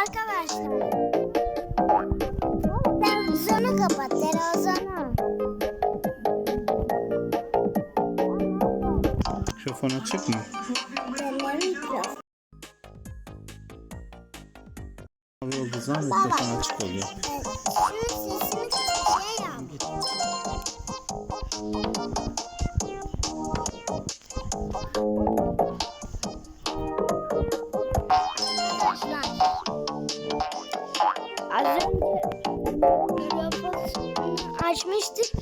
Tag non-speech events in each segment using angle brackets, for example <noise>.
Arkadaşlar. Televizyonu kapat. Televizyonu. Mikrofon açık mı? Mavi olduğu zaman mikrofon açık oluyor. Şunun açmıştık.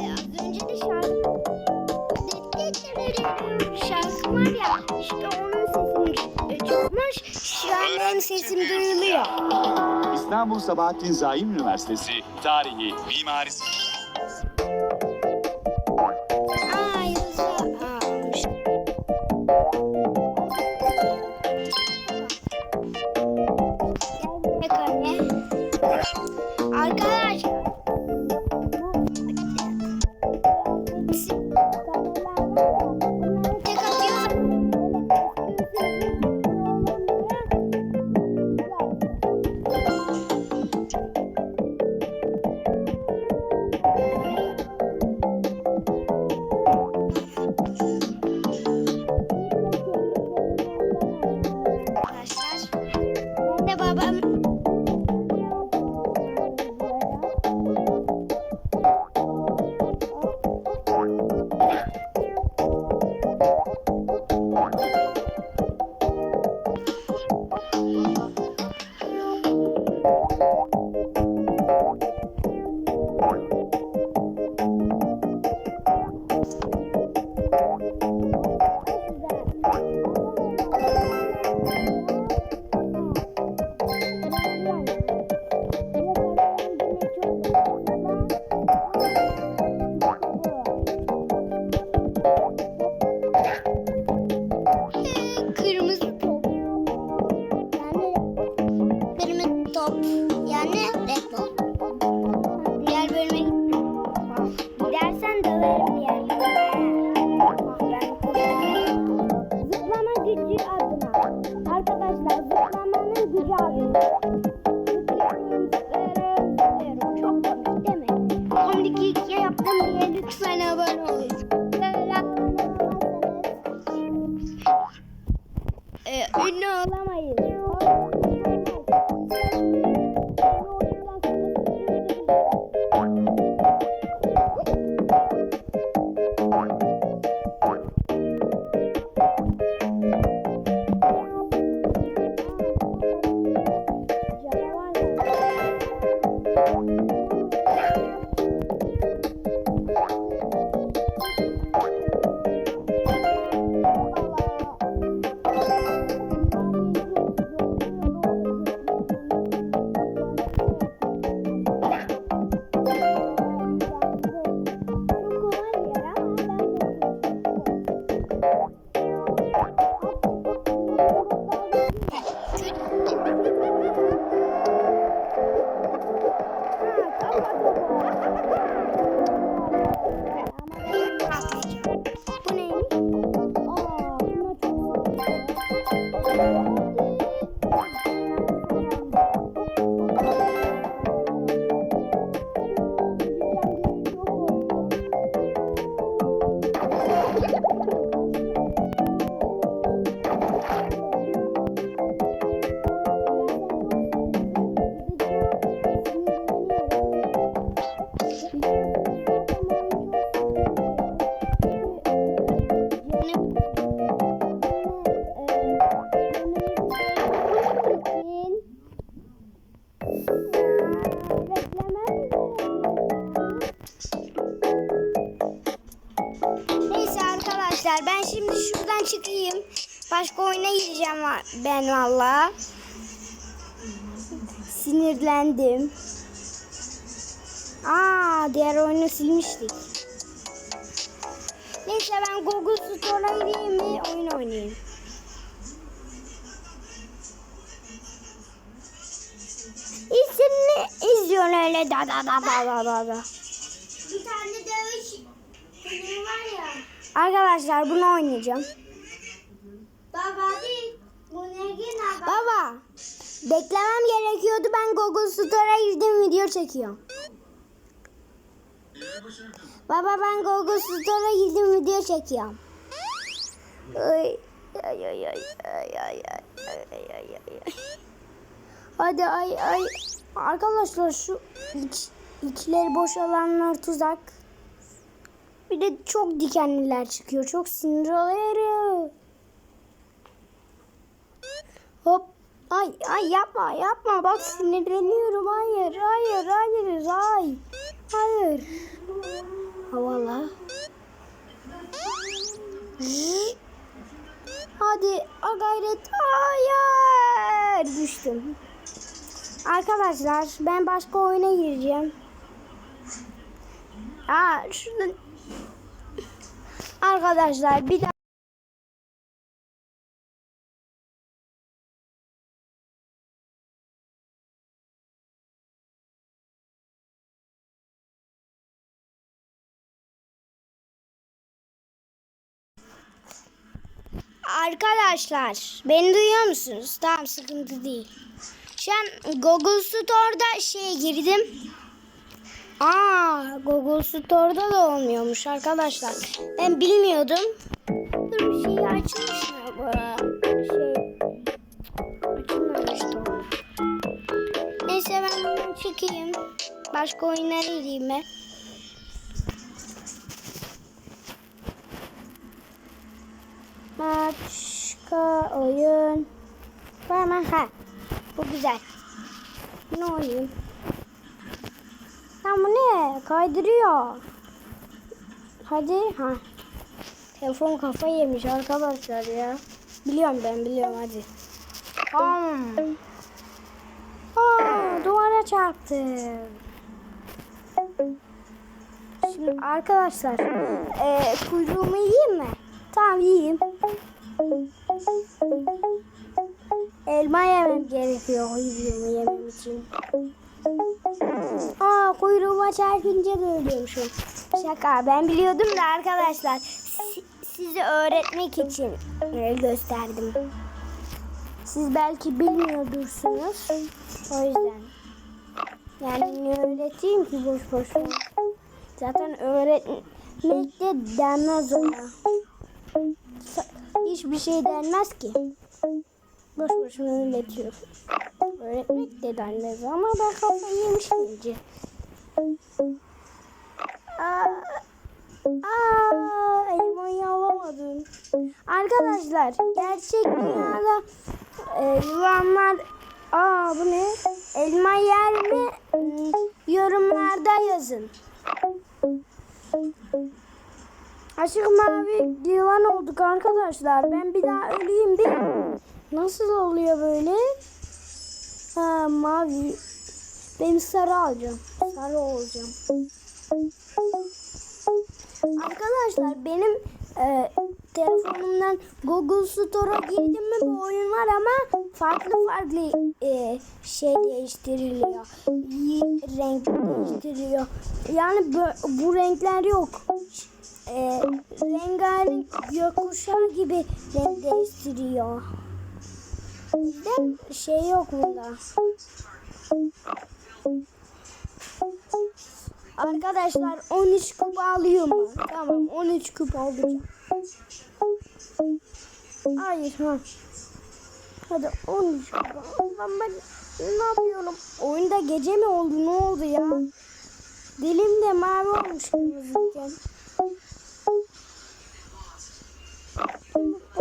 Ee, az önce de şarkı şarkı var ya işte onun sesini çıkmış. Şu an benim sesim duyuluyor. İstanbul Sabahattin Zaim Üniversitesi Tarihi, Mimarisi Sinirlendim. Aa diğer oyunu silmiştik. Neyse ben Google Store'a gireyim mi oyun oynayayım. İzini izliyorsun öyle da da da da da da da. Bir tane dövüş filmi var ya. Arkadaşlar bunu oynayacağım. Baba değil. Bu ne baba? Beklemem gerekiyordu. Ben Google Store'a girdim video çekiyorum. Baba ben Google Store'a girdim video çekiyorum. Ay ay ay ay ay ay ay ay ay ay. Hadi ay ay. Arkadaşlar şu iç, içleri boş alanlar tuzak. Bir de çok dikenliler çıkıyor. Çok sinir oluyorum. Ay ay yapma yapma. Bak sinirleniyorum. Hayır hayır hayır. Ay. Hayır. Havala. Hadi a gayret. Hayır. Düştüm. Arkadaşlar ben başka oyuna gireceğim. Aa şurada Arkadaşlar bir daha Arkadaşlar beni duyuyor musunuz? Tamam sıkıntı değil. Şu an Google Store'da şeye girdim. Aa, Google Store'da da olmuyormuş arkadaşlar. Ben bilmiyordum. Dur bir şey açmış mı? Şey. Neyse ben buradan çıkayım. Başka oyunlara gireyim ben. Başka oyun var mı? Ha, bu güzel. Ne oynayayım? Lan bu ne? Kaydırıyor. Hadi. Ha. Telefon kafa yemiş arkadaşlar ya. Biliyorum ben biliyorum hadi. Tamam. Aa, duvara çarptım. Şimdi arkadaşlar e, kuyruğumu yiyeyim mi? Tamam yiyeyim. Elma yemem gerekiyor kuyruğumu yemem için. Aa kuyruğuma çarpınca da ölüyormuşum. Şaka ben biliyordum da arkadaşlar si- size öğretmek için gösterdim. Siz belki bilmiyordursunuz. O yüzden. Yani ne öğreteyim ki boş boşuna. Zaten öğretmek de denmez ona. Hiçbir şey denmez ki. Boş boşuna öğretiyor. Öğretmek de denmez ama ben kafayı yemişim iyice. Aa, aa, elmayı alamadım. Arkadaşlar gerçek dünyada e, yılanlar aa bu ne? Elma yer mi? Yorumlarda yazın. Açık mavi yılan olduk arkadaşlar. Ben bir daha öleyim bir. Nasıl oluyor böyle? Ha mavi. Ben sarı alacağım. Sarı olacağım. Arkadaşlar benim e, telefonumdan Google Store'a girdim mi bu oyun var ama farklı farklı e, şey değiştiriliyor. Renk değiştiriliyor. Yani bu, bu renkler yok. E, rengarenk gökkuşağı gibi renk değiştiriyor. De şey yok bunda. Arkadaşlar 13 kup alıyor mu? Tamam 13 kup alacağım. Hayır ha. Hadi 13 kup. Ben, ne yapıyorum? Oyunda gece mi oldu? Ne oldu ya? Dilim de mavi olmuş kırmızıyken.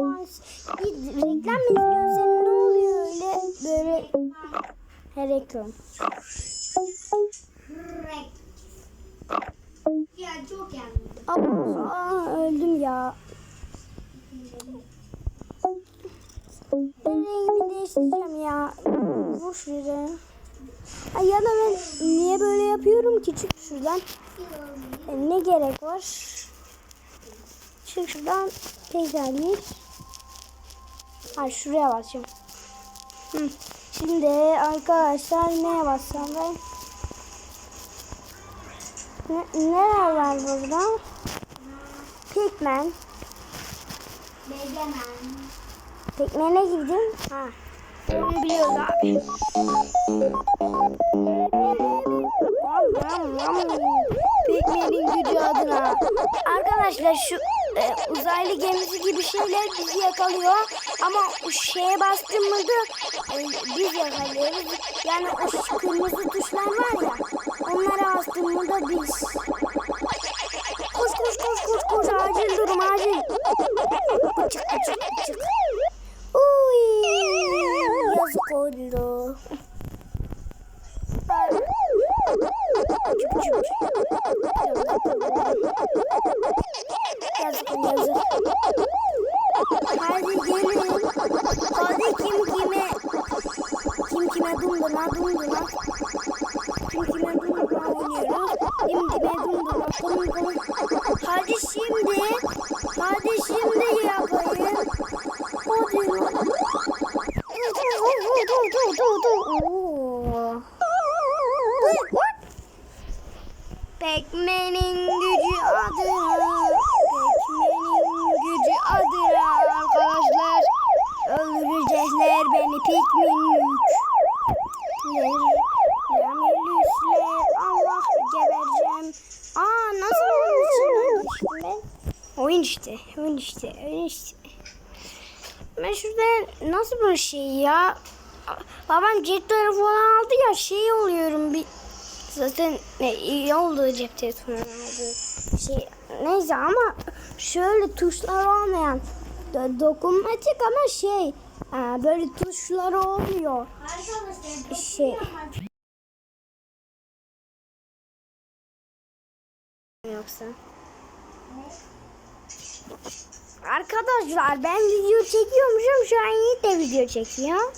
Bir reklam mı izliyorsun sen? Ne oluyor öyle? Böyle her reklam. Ya çok yandım. Aa, aa, öldüm ya. Ben rengimi değiştireceğim ya. Vur şuraya. Ay ya da ben niye böyle yapıyorum ki? Çık şuradan. E, ne gerek var? Çık şuradan. Gir. Ha şuraya basacağım. Hı. Şimdi arkadaşlar neye bassam ben? Ne, neler var burada? Pigman. Begemen. Pigman'e girdim. Ha. Onu biliyoruz abi. Pekmen'in gücü adına. Arkadaşlar şu e, uzaylı gemisi gibi şeyler bizi yakalıyor. Ama o şeye bastığımızda e, biz yakalıyoruz. Yani o kırmızı tuşlar var ya. Onlara bastığımızda biz. Koş koş koş koş koş acil durum acil. Çık çık çık. Dumduna kim kime dumduna oynuyoruz. Kim kime dumduna dum dum. Hadi şimdi. Oyun işte oyun işte oyun işte Ben şurada nasıl bir şey ya Babam cep telefonu aldı ya şey oluyorum bir Zaten ne, iyi oldu cep telefonu aldı. Şey, neyse ama şöyle tuşlar olmayan do- dokunmatik ama şey e, böyle oluyor. Arkadaşlar Şey. Yoksa. Arkadaşlar ben video çekiyormuşum şu an Yiğit de video çekiyor.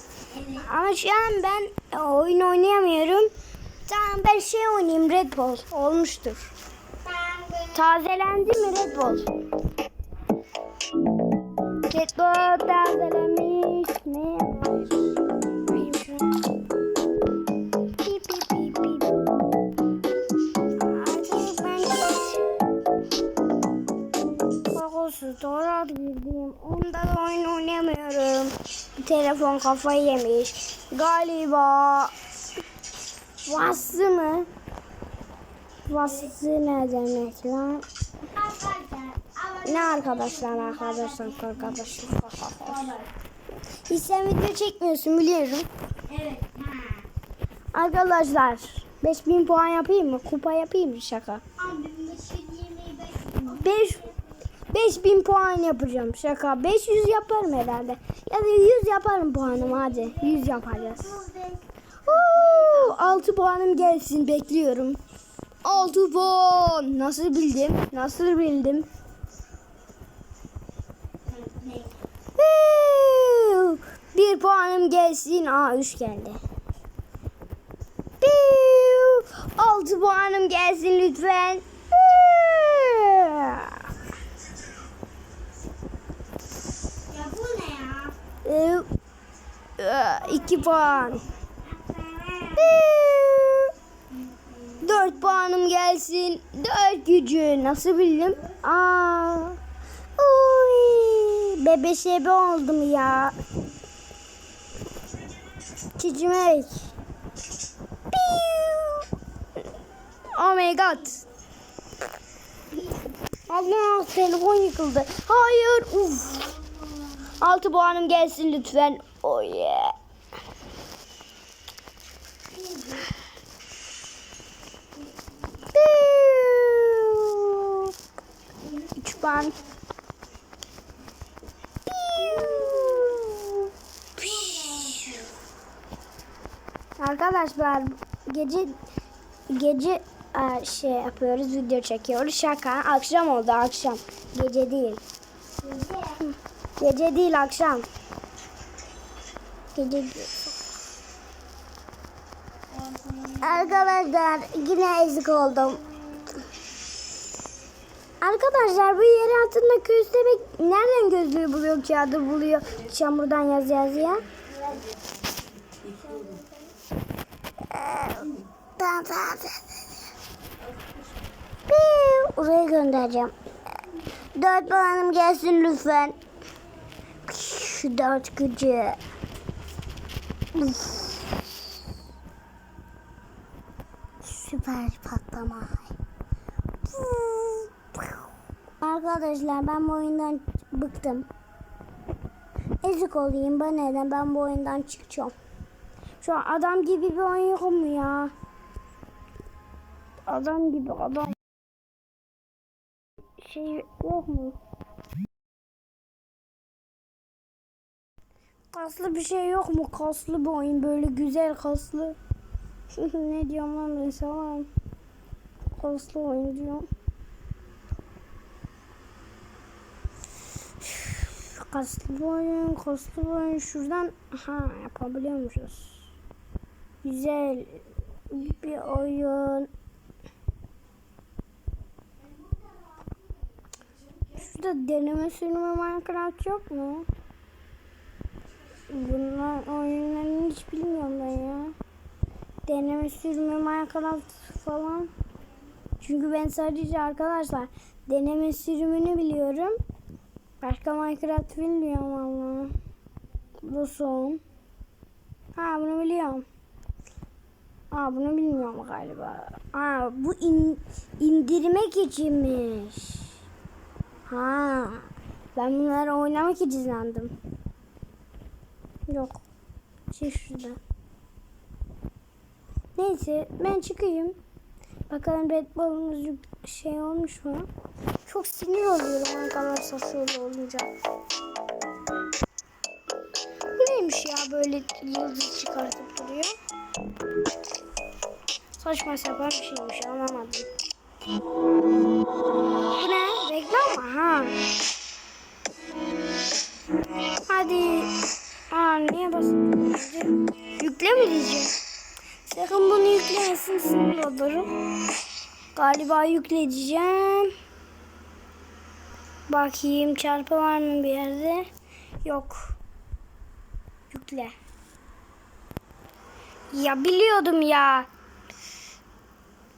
Ama şu an ben e, oyun oynayamıyorum. Tamam ben şey oynayayım Red Bull olmuştur. Tazelendi mi Red Bull? Red Bull tazelenmiş. Oynamıyorum. Telefon kafayı yemiş. Galiba Vası mı? Vası ne demek lan? Ne arkadaşlar arkadaşlar arkadaşlar. Hiç sen video çekmiyorsun biliyorum. Evet. Arkadaşlar 5000 puan yapayım mı? Kupa yapayım mı şaka? Abi şu yemeği 5 5000 puan yapacağım şaka. 500 yaparım herhalde. Ya da 100 yaparım puanım hadi. 100 yapacağız. Oo, 6 puanım gelsin bekliyorum. 6 puan. Nasıl bildim? Nasıl bildim? Bir puanım gelsin. Aa 3 geldi. Piu, 6 puanım gelsin lütfen. Huu. Ya bu ne ya? Ee, 2 puan. 4 puanım gelsin. 4 gücü. Nasıl bildim? Aa. Uy. Bebe şebe oldum ya. Çicimek. Oh my god. Allah telefon yıkıldı. Hayır. Uf. 6 puanım gelsin lütfen. Oh yeah. Üç puan. Arkadaşlar gece gece e, şey yapıyoruz video çekiyoruz. Şaka. Akşam oldu akşam. Gece değil. Gece. Değil akşam. Gece değil. Arkadaşlar yine ezik oldum. Arkadaşlar bu yer altında köstebek nereden gözlüğü buluyor, kağıdı buluyor, çamurdan yaz yaz ya? Oraya göndereceğim. Dört puanım gelsin lütfen. Şu dört gücü. Süper patlama. Arkadaşlar ben bu oyundan bıktım. Ezik olayım ben neden ben bu oyundan çıkacağım. Şu an adam gibi bir oyun yok mu ya? Adam gibi adam. Şey yok mu? Kaslı bir şey yok mu? Kaslı bir oyun böyle güzel kaslı. Ne diyorum lan sana? Kaslı oyun diyorum. Kaslı oyun, kaslı oyun. Şuradan ha yapabiliyormuşuz. Güzel bir oyun. Şurada deneme sürümü Minecraft yok mu? Bunlar oyunlarını hiç bilmiyorum ben ya. Deneme sürümü Minecraft falan. Çünkü ben sadece arkadaşlar deneme sürümünü biliyorum. Başka Minecraft bilmiyorum ama. Bu son. Ha bunu biliyorum. Aa bunu bilmiyorum galiba. Aa bu in, indirmek içinmiş. Ha. Ben bunları oynamak için sandım. Yok. Şey şurada. Neyse ben çıkayım. Bakalım Red Bull'umuz şey olmuş mu? Çok sinir oluyorum arkadaşlar şöyle olunca. Bu neymiş ya böyle yıldız çıkartıp duruyor? Saçma sapan bir şeymiş anlamadım. Bu ne? Reklam mı? Ha. Hadi. Aa niye basıyorsun? Yükle mi diyeceğim? Sakın bunu yüklemesin sinir olurum. Galiba yükleyeceğim. Bakayım çarpı var mı bir yerde? Yok. Yükle. Ya biliyordum ya.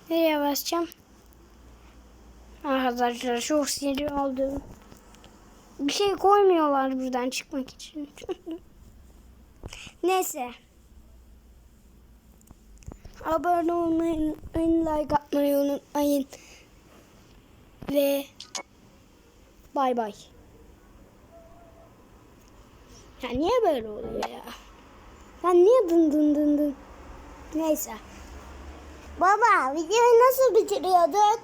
Nereye basacağım? Arkadaşlar çok sinir oldum. Bir şey koymuyorlar buradan çıkmak için. <laughs> Neyse. Abone olmayı like atmayı unutmayın. Ve bay bay. Ya niye böyle oluyor ya? Ya niye dın dın dın dın? Neyse. Baba videoyu nasıl bitiriyorduk?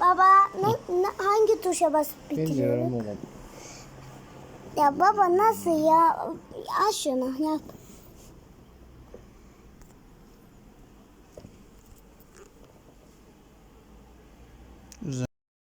Baba ne, ne- hangi tuşa basıp bitiriyorduk? oğlum. Ya baba nasıl ya? Aç şunu yap.